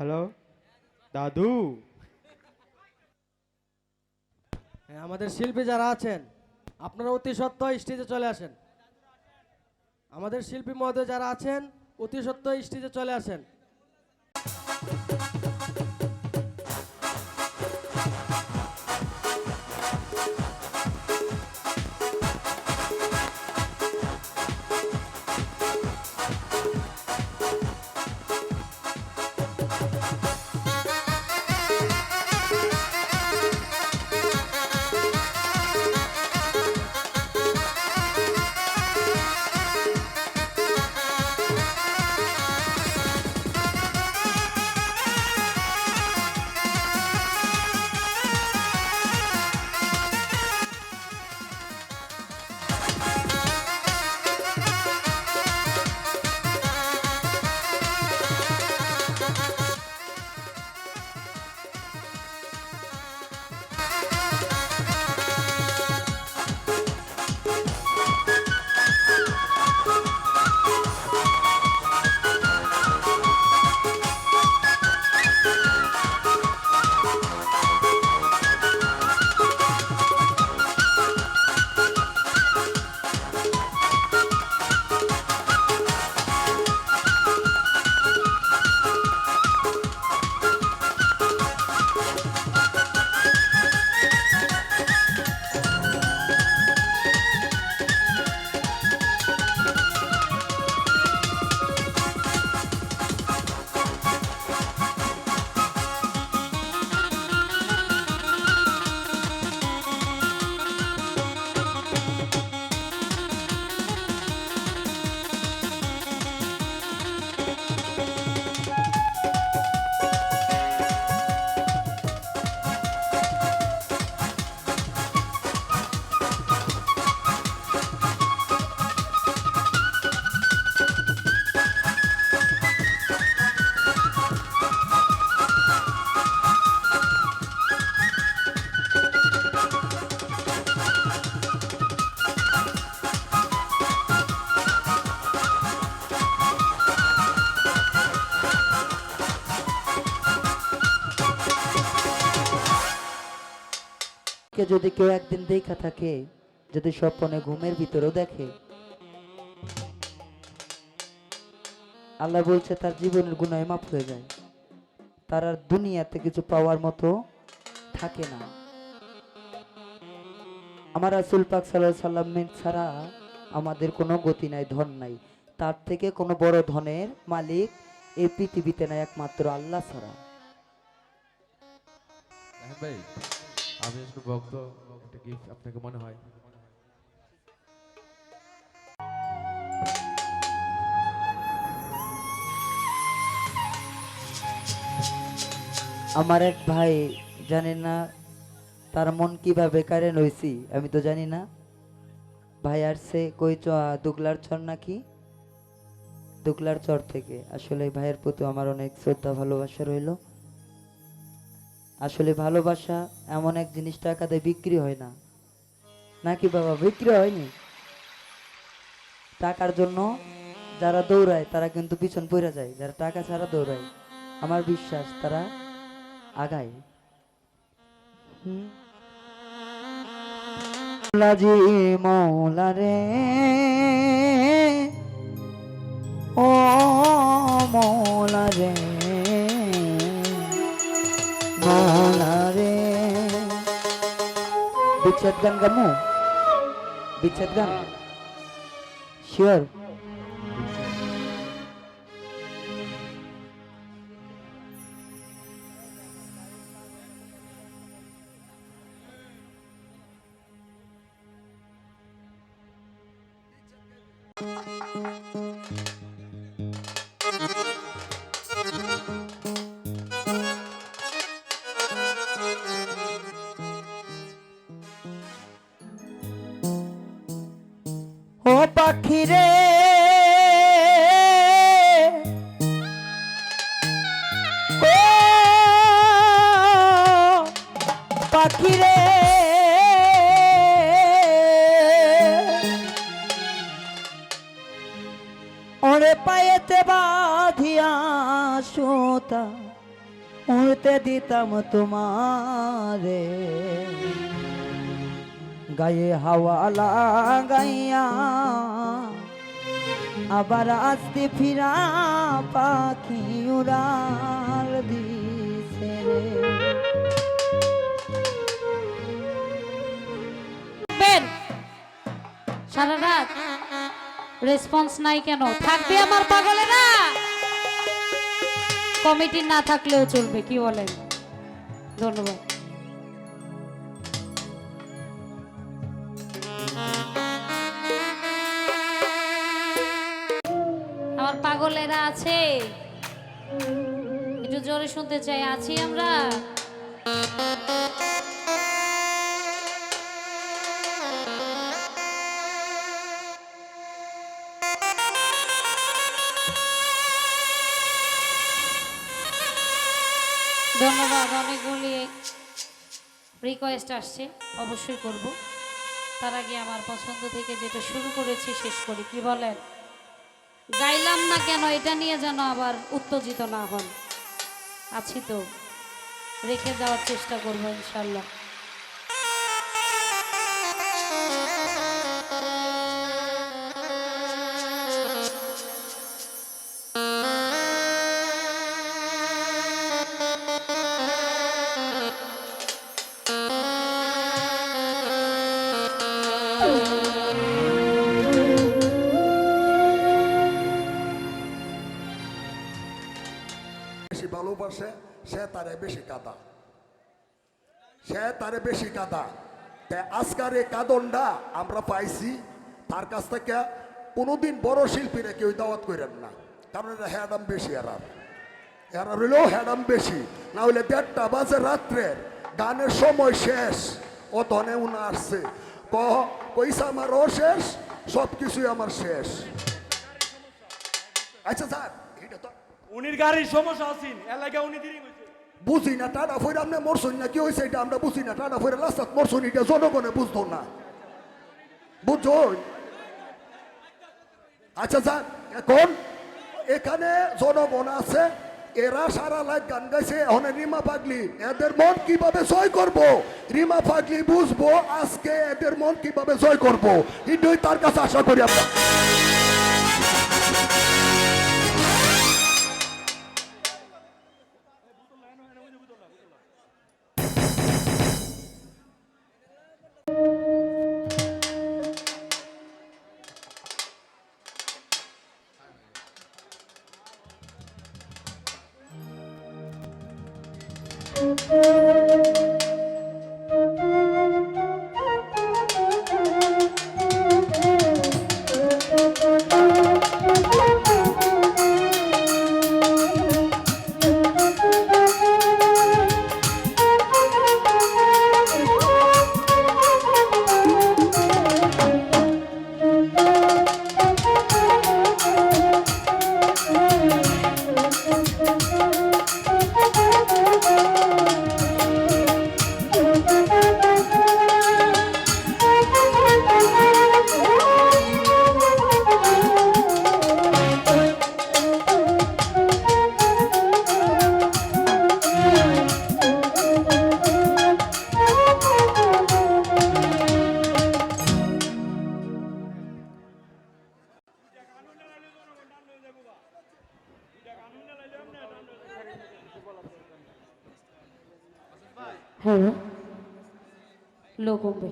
Hello দাদু? হ্যাঁ, আমাদের শিল্পী যারা আছেন আপনারা অতি সত্ত্বর স্টেজে চলে আসেন। আমাদের শিল্পী মহোদয় যারা আছেন অতি সত্য স্টেজে চলে আসেন। কে যদি কেউ একদিন দেখা থাকে, যদি স্বপ্নে ঘুমের ভিতরেও দেখে। আল্লাহ বলছে, তার জীবনের গুণায় মাফ হয়ে যায়। তার আর দুনিয়াতে কিছু পাওয়ার মতো থাকে না। আমার রাসুল পাক সাল্লাহ সাল্লামের ছাড়া আমাদের কোনো গতি নাই, ধন নাই। তার থেকে কোনো বড় ধনের মালিক এই পৃথিবীতে নাই, একমাত্র আল্লাহ ছাড়া। রাহান ভাই। আমি আসলে ভক্ত, একটা গিফট আপনাকে মনে হয়? আমার এক ভাই জানি না তার মন কীভাবে কারেন হয়েছি আমি তো জানি না। ভাই আসছে, কই দুগলার চর নাকি? দুগলার চর থেকে। আসলে ভাইয়ের প্রতি আমার অনেক শ্রদ্ধা, ভালোবাসা রইল। আসলে ভালোবাসা এমন এক জিনিস টাকাতে বিক্রি হয় না। নাকি বাবা, বিক্রি হয়নি? টাকার জন্য যারা দৌড়ায়, তারা কিন্তু পিছন পড়ে যায়। যারা টাকা ছাড়া দৌড়ায়, আমার বিশ্বাস তারা আগায়। মৌলাজি, মৌলা ও মৌলা রে। Bicetkan kamu Bicetkan Sure Thank you. পাখি রে ওরে পায়েতে বাঁধিয়া সুতা, উড়তে দিতাম তোমারে। গায়ে হাওয়া লাগাইয়া আবার আসতে ফিরা পাখি উড়াল দিছে রে। সারা রাত? রেসপন্স নাই কেন? থাকবে আমার পাগলেরা? কমিটি না থাকলেও চলবে, কি বলেন? ধন্যবাদ। আমার পাগলেরা আছে। একটু জোরে শুনতে চাই, আছি আমরা? ধন্যবাদ অনেকগুলি রিকোয়েস্ট আসছে, অবশ্যই করব। তার আগে আমার পছন্দ থেকে যেটা শুরু করেছি, শেষ করি। কি বলেন? গাইলাম না কেন, এটা নিয়ে যেন আবার উত্তেজিত না হন। আছি তো। রেখে যাওয়ার চেষ্টা করব ইনশাল্লাহ। সে তারে বেশি কাদা। তে আজকার এই কাদনটা আমরা পাইছি, তার কাছ থেকে কোনোদিন বড় শিল্পীরা কেউ দাওয়াত করেন না। কারণ এটা হ্যাডাম বেশি এরার। এরা হইলেও হ্যাডাম বেশি। না হইলে দেড়টা বাজে রাত্রের গানের সময় শেষ ও ধনে উনা আসছে। ক, পয়সা আমারও শেষ সব কিছুই আমার শেষ। আচ্ছা স্যার, এটা তো উনির গাড়ির সমস্যা আছেন এলাকা উনি দেরি বুঝি না টাটা ফইরে আপনি মরছুন না, কি হয়েছে এটা? আমরা বুঝি না টাটা ফইরে লাস্টাত মরছুন, এটা জনগণে বুঝতো না। বুঝছ? আচ্ছা স্যার এখন এখানে জনগণ আছে, এরা সারা লাইফ গান গাইছে, এখন রিমা পাগলি, এদের মন কীভাবে জয় করব? রিমা পাগলি বুঝব আজকে এদের মন কীভাবে জয় করব। এটাই তার কাছে আশা করি আমরা হ্যালো লো কমবে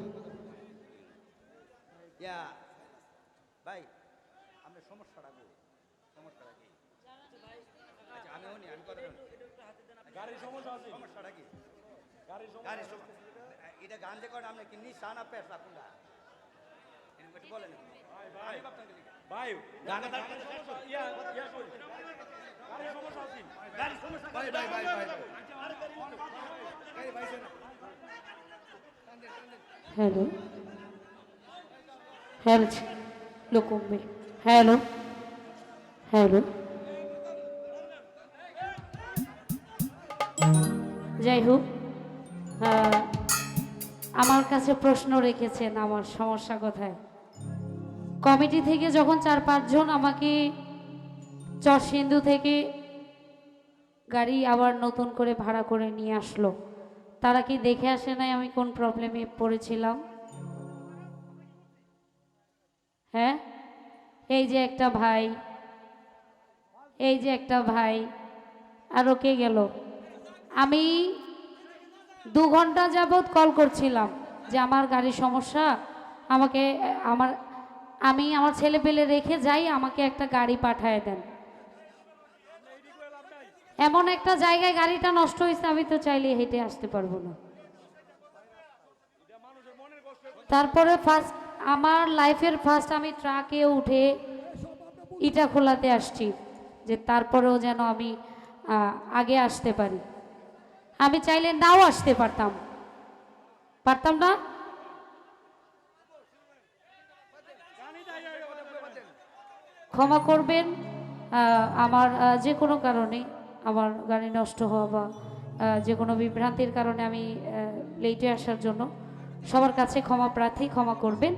ইয়া ভাই আমরা সমস্যাটা কই সমস্যাটা কি আচ্ছা আমি শুনি আমি কথা শুনি গাড়ির সমস্যা আছে সমস্যাটা কি গাড়ির সমস্যা এটা গান যে আপনি কি নিশা না পেশা কোনটা এরকম বলেন ভাই ভাই ভাই গান ইয়া ইয়া হ্যালো। হ্যালো লো কমবে। হ্যালো। হ্যালো। যাই হোক আমার কাছে প্রশ্ন রেখেছেন আমার সমস্যা কোথায়? কমিটি থেকে যখন চার পাঁচজন আমাকে চরসিন্ধু থেকে গাড়ি আবার নতুন করে ভাড়া করে নিয়ে আসলো। তারা কি দেখে আসে নাই আমি কোন প্রবলেমে পড়েছিলাম? হ্যাঁ? এই যে একটা ভাই, এই যে একটা ভাই আরও কে গেল? আমি দু ঘণ্টা যাবৎ কল করছিলাম যে আমার গাড়ির সমস্যা, আমাকে, আমার, আমি আমার ছেলে পেলে রেখে যাই, আমাকে একটা গাড়ি পাঠায় দেন। এমন একটা জায়গায় গাড়িটা নষ্ট হয়েছে আমি তো চাইলে হেঁটে আসতে পারব না। তারপরে ফার্স্ট আমার লাইফের ফার্স্ট আমি ট্রাকে উঠে ইটা খোলাতে আসছি, যে তারপরেও যেন আমি আগে আসতে পারি। আমি চাইলে নাও আসতে পারতাম। পারতাম না? ক্ষমা করবেন আমার যে কোনো কারণে। আমার গাড়ি নষ্ট হওয়া বা যে কোনো বিভ্রান্তির কারণে আমি লেটে আসার জন্য সবার কাছে ক্ষমা প্রার্থী ক্ষমা করবেন।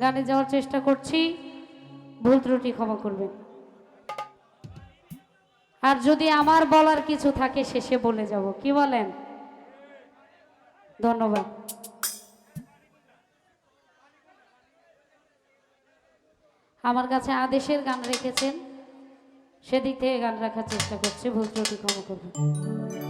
গানে যাওয়ার চেষ্টা করছি, ভুল ত্রুটি ক্ষমা করবেন। আর যদি আমার বলার কিছু থাকে, শেষে বলে যাব। কি বলেন? ধন্যবাদ। আমার কাছে আদেশের গান রেখেছেন। সেদিক থেকে গান রাখার চেষ্টা করছে ভুল ত্রুটি কম করবেন